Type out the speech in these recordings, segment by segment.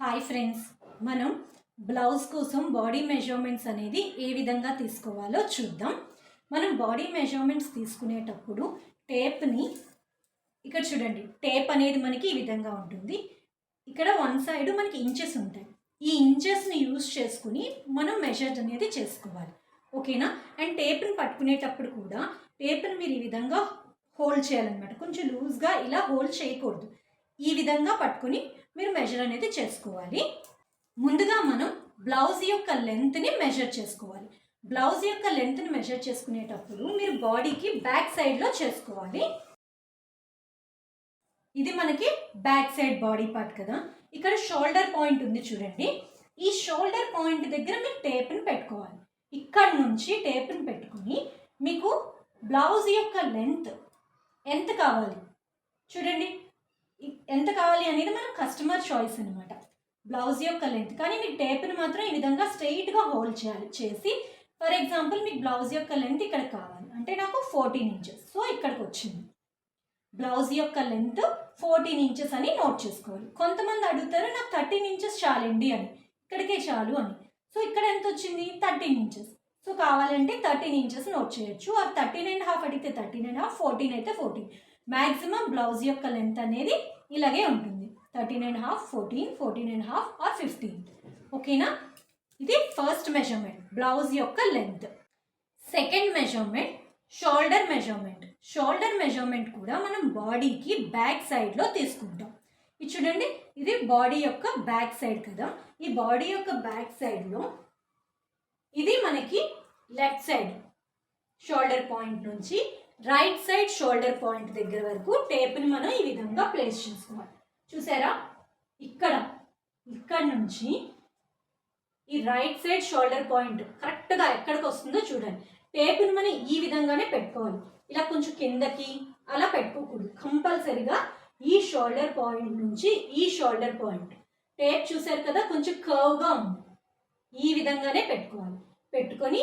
Hi friends మనం blouse కోసం body measurements అనేది ఏ విధంగా తీసుకోవాలో చూద్దాం. మనం బాడీ మెజర్మెంట్స్ తీసుకునేటప్పుడు టేప్ని ఇక్కడ చూడండి టేప్ అనేది మనకి ఈ విధంగా ఉంటుంది. ఇక్కడ వన్ సైడ్ మనకి ఇంచెస్ ఉంటాయి. ఈ ఇంచెస్ని యూజ్ చేసుకుని మనం మెజర్ అనేది చేసుకోవాలి. ఓకేనా అండ్ టేప్ని పట్టుకునేటప్పుడు కూడా టేప్ని మీరు ఈ విధంగా హోల్డ్ చేయాలన్నమాట. కొంచెం లూజ్గా ఇలా హోల్డ్ చేయకూడదు. ఈ విధంగా పట్టుకుని మీరు మెజర్ అనేది చేసుకోవాలి. ముందుగా మనం బ్లౌజ్ యొక్క లెంత్ని మెజర్ చేసుకోవాలి. బ్లౌజ్ యొక్క లెంత్ని మెజర్ చేసుకునేటప్పుడు మీరు బాడీకి బ్యాక్ సైడ్లో చేసుకోవాలి. ఇది మనకి బ్యాక్ సైడ్ బాడీ పార్ట్ కదా. ఇక్కడ షోల్డర్ పాయింట్ ఉంది చూడండి. ఈ షోల్డర్ పాయింట్ దగ్గర మీరు టేప్ని పెట్టుకోవాలి. ఇక్కడ నుంచి టేప్ని పెట్టుకుని మీకు బ్లౌజ్ యొక్క లెంత్ ఎంత కావాలి? చూడండి. ఎంత కావాలి అనేది మనం కస్టమర్ చాయిస్ అనమాట బ్లౌజ్ యొక్క లెంత్ కానీ మీకు టేప్ని మాత్రం ఈ విధంగా స్ట్రెయిట్గా హోల్డ్ చేయాలి చేసి ఫర్ ఎగ్జాంపుల్ మీకు బ్లౌజ్ యొక్క లెంత్ ఇక్కడ కావాలి. అంటే నాకు ఫోర్టీన్ ఇంచెస్ సో ఇక్కడికి వచ్చింది. బ్లౌజ్ యొక్క లెంత్ ఫోర్టీన్ ఇంచెస్ అని నోట్ చేసుకోవాలి. కొంతమంది అడుగుతారు నాకు థర్టీన్ ఇంచెస్ చాలండి అని. ఇక్కడికే చాలు అని. సో ఇక్కడ ఎంత వచ్చింది? థర్టీన్ ఇంచెస్ సో కావాలంటే థర్టీన్ ఇంచెస్ నోట్ చేయొచ్చు. ఆ థర్టీన్ అండ్ హాఫ్ అడిగితే థర్టీన్ అండ్ హాఫ్ ఫోర్టీన్ అయితే ఫోర్టీన్ మ్యాక్సిమం బ్లౌజ్ యొక్క లెంత్ అనేది ఇలాగే ఉంటుంది. Thirteen and half fourteen fourteen and half or fifteen ఓకేనా ఇది ఫస్ట్ మెజర్మెంట్ బ్లౌజ్ యొక్క length second measurement shoulder measurement shoulder measurement కూడా మనం బాడీకి బ్యాక్ సైడ్లో తీసుకుంటాం. ఇది చూడండి ఇది బాడీ యొక్క బ్యాక్ సైడ్ కదా? ఈ బాడీ యొక్క బ్యాక్ సైడ్లో ఇది మనకి లెఫ్ట్ సైడ్ షోల్డర్ పాయింట్ నుంచి రైట్ సైడ్ షోల్డర్ పాయింట్ దగ్గర వరకు టేప్ని మనం ఈ విధంగా ప్లేస్ చేసుకోవాలి. చూసారా? ఇక్కడ ఇక్కడ నుంచి ఈ రైట్ సైడ్ షోల్డర్ పాయింట్ కరెక్ట్గా ఎక్కడికి వస్తుందో చూడండి. టేప్ని మనం ఈ విధంగానే పెట్టుకోవాలి. ఇలా కొంచెం కిందకి అలా పెట్టుకోకూడదు. కంపల్సరిగా ఈ షోల్డర్ పాయింట్ నుంచి ఈ షోల్డర్ పాయింట్. టేప్ చూసారు కదా కొంచెం కర్వ్గా ఉంది. ఈ విధంగానే పెట్టుకోవాలి. పెట్టుకొని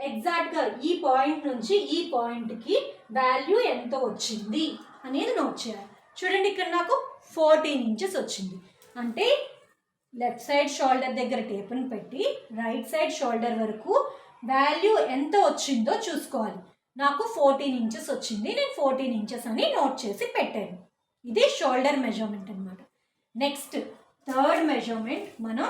ఎగ్జాక్ట్గా ఈ పాయింట్ నుంచి ఈ పాయింట్కి వాల్యూ ఎంత వచ్చింది అనేది నోట్ చేయాలి. చూడండి ఇక్కడ నాకు ఫోర్టీన్ ఇంచెస్ వచ్చింది. అంటే లెఫ్ట్ సైడ్ షోల్డర్ దగ్గర టేపును పెట్టి రైట్ సైడ్ షోల్డర్ వరకు వాల్యూ ఎంత వచ్చిందో చూసుకోవాలి. నాకు ఫోర్టీన్ ఇంచెస్ వచ్చింది. నేను ఫోర్టీన్ ఇంచెస్ అని నోట్ చేసి పెట్టాను. ఇది షోల్డర్ మెజర్మెంట్ అనమాట నెక్స్ట్ థర్డ్ మెజర్మెంట్ మనం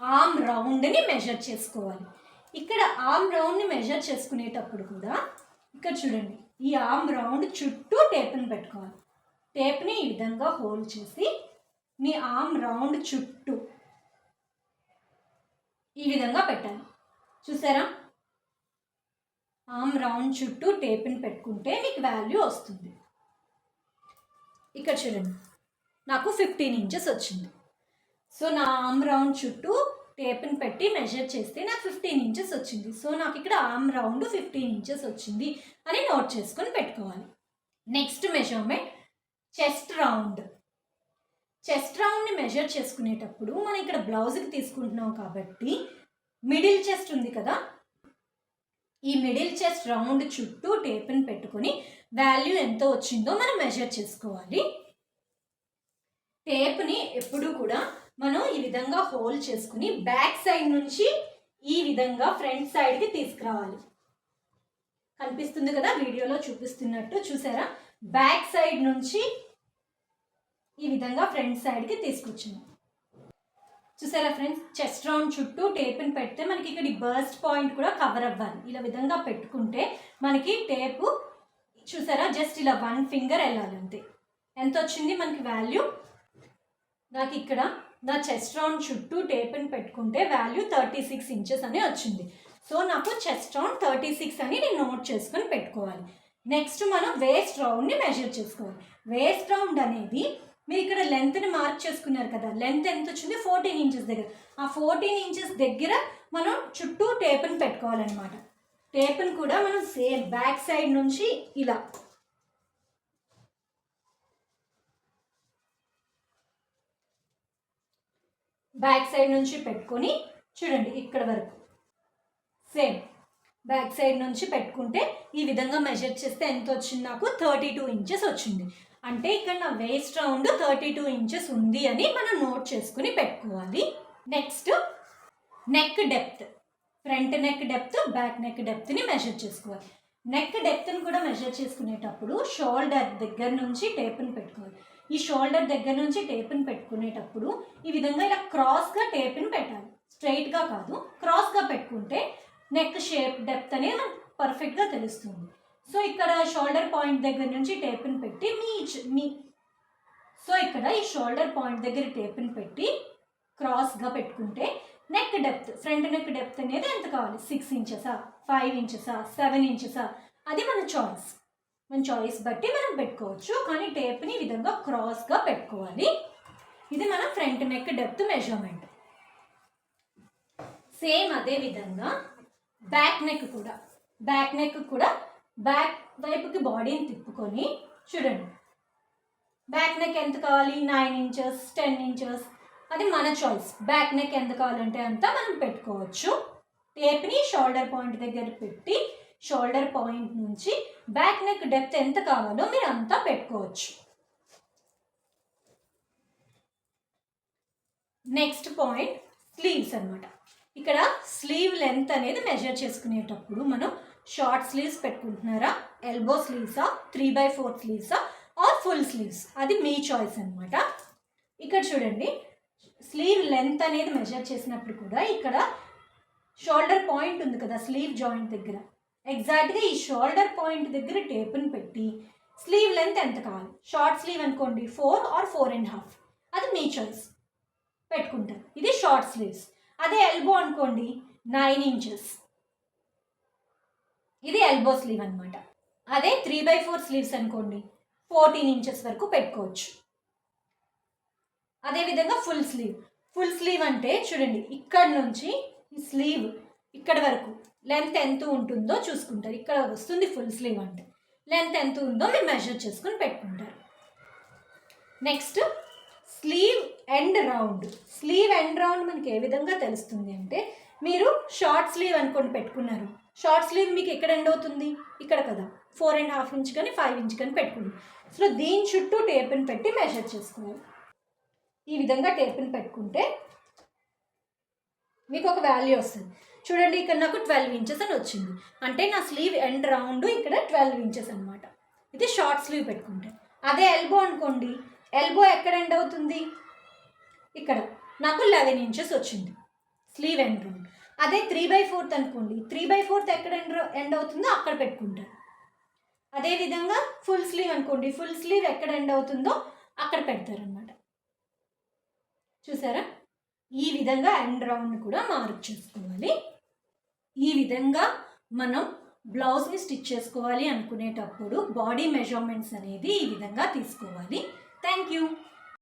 ఆమ్ రౌండ్ని మెజర్ చేసుకోవాలి. ఇక్కడ ఆమ్ రౌండ్ని మెజర్ చేసుకునేటప్పుడు కూడా ఇక్కడ చూడండి ఈ ఆమ్ రౌండ్ చుట్టూ టేప్ని పెట్టుకోవాలి. టేప్ని ఈ విధంగా హోల్డ్ చేసి మీ ఆమ్ రౌండ్ చుట్టూ ఈ విధంగా పెట్టాలి. చూసారా? ఆమ్ రౌండ్ చుట్టూ టేప్ని పెట్టుకుంటే మీకు వాల్యూ వస్తుంది. ఇక్కడ చూడండి నాకు ఫిఫ్టీన్ ఇంచెస్ వచ్చింది. సో నా ఆమ్ రౌండ్ చుట్టూ టేప్ని పెట్టి మెజర్ చేస్తే నాకు ఫిఫ్టీన్ ఇంచెస్ వచ్చింది. సో నాకు ఇక్కడ ఆమ్ రౌండ్ ఫిఫ్టీన్ ఇంచెస్ వచ్చింది అని నోట్ చేసుకొని పెట్టుకోవాలి. Next measurement chest round chest రౌండ్ని measure చేసుకునేటప్పుడు మనం ఇక్కడ బ్లౌజ్కి తీసుకుంటున్నాం కాబట్టి మిడిల్ చెస్ట్ ఉంది కదా? ఈ మిడిల్ చెస్ట్ రౌండ్ చుట్టూ టేప్ని పెట్టుకొని వాల్యూ ఎంత వచ్చిందో మనం మెజర్ చేసుకోవాలి. టేప్ని ఎప్పుడూ కూడా మనం ఈ విధంగా హోల్డ్ చేసుకుని బ్యాక్ సైడ్ నుంచి ఈ విధంగా ఫ్రంట్ సైడ్కి తీసుకురావాలి. కనిపిస్తుంది కదా వీడియోలో చూపిస్తున్నట్టు చూసారా? బ్యాక్ సైడ్ నుంచి ఈ విధంగా ఫ్రంట్ సైడ్కి తీసుకొచ్చింది చూసారా ఫ్రెండ్స్ చెస్ట్ రౌండ్ చుట్టూ టేప్ని పెడితే మనకి ఇక్కడ బర్స్ట్ పాయింట్ కూడా కవర్ అవ్వాలి. ఇలా విధంగా పెట్టుకుంటే మనకి టేపు చూసారా? జస్ట్ ఇలా వన్ ఫింగర్ వెళ్ళాలి అంతే. ఎంత వచ్చింది? మనకి వాల్యూ నాకు ఇక్కడ నా చెస్ట్ రౌండ్ చుట్టూ టేప్ని పెట్టుకుంటే వాల్యూ థర్టీ సిక్స్ ఇంచెస్ అని వచ్చింది. సో నాకు చెస్ట్ రౌండ్ థర్టీ సిక్స్ అని నేను నోట్ చేసుకొని పెట్టుకోవాలి. నెక్స్ట్ మనం వేస్ట్ రౌండ్ని మెజర్ చేసుకోవాలి. వేస్ట్ రౌండ్ అనేది మీరు ఇక్కడ లెంత్ని మార్క్ చేసుకున్నారు కదా. లెంత్ ఎంత వచ్చింది? ఫోర్టీన్ ఇంచెస్ దగ్గర. ఆ ఫోర్టీన్ ఇంచెస్ దగ్గర మనం చుట్టూ టేప్ని పెట్టుకోవాలన్నమాట. టేప్ని కూడా మనం సేమ్ బ్యాక్ సైడ్ నుంచి ఇలా బ్యాక్ సైడ్ నుంచి పెట్టుకొని చూడండి ఇక్కడ వరకు. సేమ్ బ్యాక్ సైడ్ నుంచి పెట్టుకుంటే ఈ విధంగా మెజర్ చేస్తే ఎంత వచ్చింది నాకు? థర్టీ టూ ఇంచెస్ వచ్చింది. అంటే ఇక్కడ నా waist round thirty two inches ఉంది అని మనం నోట్ చేసుకుని పెట్టుకోవాలి. Next neck depth front neck depth back neck డెప్త్ని measure చేసుకోవాలి. నెక్ డెప్త్ని కూడా మెజర్ చేసుకునేటప్పుడు షోల్డర్ దగ్గర నుంచి టేప్ని పెట్టుకోవాలి. ఈ షోల్డర్ దగ్గర నుంచి టేప్ని పెట్టుకునేటప్పుడు ఈ విధంగా ఇలా క్రాస్గా టేప్ని పెట్టాలి. స్ట్రైట్గా కాదు క్రాస్గా పెట్టుకుంటే నెక్ షేప్ డెప్త్ అనేది మనకు పర్ఫెక్ట్గా తెలుస్తుంది. సో ఇక్కడ షోల్డర్ పాయింట్ దగ్గర నుంచి టేప్ని పెట్టి మీ మీ సో ఇక్కడ ఈ షోల్డర్ పాయింట్ దగ్గర టేప్ని పెట్టి క్రాస్గా పెట్టుకుంటే neck depth front neck depth అనేది ఎంత కావాలి? సిక్స్ ఇంచెసా ఫైవ్ ఇంచెసా సెవెన్ ఇంచెసా? అది మన చాయిస్. మన చాయిస్ బట్టి మనం పెట్టుకోవచ్చు. కానీ టేప్ని ఈ విధంగా క్రాస్గా పెట్టుకోవాలి. ఇది మన front neck depth measurement same అదే విధంగా బ్యాక్ నెక్ కూడా. బ్యాక్ నెక్ కూడా బ్యాక్ వైపుకి బాడీని తిప్పుకొని చూడండి. బ్యాక్ నెక్ ఎంత కావాలి? నైన్ ఇంచెస్ టెన్ ఇంచెస్ అది మన చాయిస్ బ్యాక్ నెక్ ఎంత కావాలంటే అంత మనం పెట్టుకోవచ్చు. టేప్ని షోల్డర్ పాయింట్ దగ్గర పెట్టి షోల్డర్ పాయింట్ నుంచి బ్యాక్ నెక్ డెప్త్ ఎంత కావాలో మీరు అంతా పెట్టుకోవచ్చు. నెక్స్ట్ పాయింట్ స్లీవ్స్ అన్నమాట. ఇక్కడ స్లీవ్ లెంత్ అనేది మెజర్ చేసుకునేటప్పుడు మనం షార్ట్ స్లీవ్స్ పెట్టుకుంటున్నారా? ఎల్బో స్లీవ్సా త్రీ బై ఫోర్ స్లీవ్సా ఆర్ ఫుల్ స్లీవ్స్ అది మీ చాయిస్ అనమాట ఇక్కడ చూడండి స్లీవ్ లెంత్ అనేది మెజర్ చేసినప్పుడు కూడా ఇక్కడ షోల్డర్ పాయింట్ ఉంది కదా స్లీవ్ జాయింట్ దగ్గర. ఎగ్జాక్ట్గా ఈ షోల్డర్ పాయింట్ దగ్గర టేప్ని పెట్టి స్లీవ్ లెంత్ ఎంత కావాలి? షార్ట్ స్లీవ్ అనుకోండి four or four and half అది మీ చాయిస్ పెట్టుకుంటారు. ఇది షార్ట్ స్లీవ్స్ అదే ఎల్బో అనుకోండి నైన్ ఇంచెస్ ఇది ఎల్బో స్లీవ్ అనమాట అదే త్రీ బై ఫోర్ స్లీవ్స్ అనుకోండి ఫోర్టీన్ ఇంచెస్ వరకు పెట్టుకోవచ్చు. అదేవిధంగా ఫుల్ స్లీవ్ ఫుల్ స్లీవ్ అంటే చూడండి ఇక్కడ నుంచి ఈ స్లీవ్ ఇక్కడ వరకు. లెంత్ ఎంత ఉంటుందో చూసుకుంటారు. ఇక్కడ వస్తుంది ఫుల్ స్లీవ్ అంటే. లెంత్ ఎంత ఉందో మీరు మెజర్ చేసుకుని పెట్టుకుంటారు. Next sleeve end round sleeve end round మనకి ఏ విధంగా తెలుస్తుంది అంటే మీరు షార్ట్ స్లీవ్ అనుకోండి పెట్టుకున్నారు. షార్ట్ స్లీవ్ మీకు ఎక్కడ ఎండ్ అవుతుంది? ఇక్కడ కదా. ఫోర్ అండ్ హాఫ్ ఇంచ్ కానీ ఫైవ్ ఇంచ్ కానీ పెట్టుకుంది సో దీని చుట్టూ టేప్ని పెట్టి మెజర్ చేసుకోవాలి. ఈ విధంగా టేప్ని పెట్టుకుంటే మీకు ఒక వాల్యూ వస్తుంది. చూడండి ఇక్కడ నాకు ట్వెల్వ్ ఇంచెస్ అని వచ్చింది. అంటే నా స్లీవ్ ఎండ్ రౌండ్ ఇక్కడ ట్వెల్వ్ ఇంచెస్ అనమాట ఇది షార్ట్ స్లీవ్ పెట్టుకుంటే. అదే ఎల్బో అనుకోండి. ఎల్బో ఎక్కడ ఎండ్ అవుతుంది? ఇక్కడ. నాకు లెవెన్ ఇంచెస్ వచ్చింది. Sleeve end round. అదే త్రీ బై ఫోర్త్ అనుకోండి. త్రీ బై ఫోర్త్ ఎక్కడ ఎండ్ ఎండ్ అవుతుందో అక్కడ పెట్టుకుంటారు అదేవిధంగా ఫుల్ స్లీవ్ అనుకోండి. ఫుల్ స్లీవ్ ఎక్కడ ఎండ్ అవుతుందో అక్కడ పెడతారనమాట చూసారా? ఈ విధంగా ఎండ్ రౌండ్ కూడా మార్క్ చేసుకోవాలి. ఈ విధంగా మనం బ్లౌజ్ని స్టిచ్ చేసుకోవాలి అనుకునేటప్పుడు బాడీ మెజర్మెంట్స్ అనేది ఈ విధంగా తీసుకోవాలి. Thank you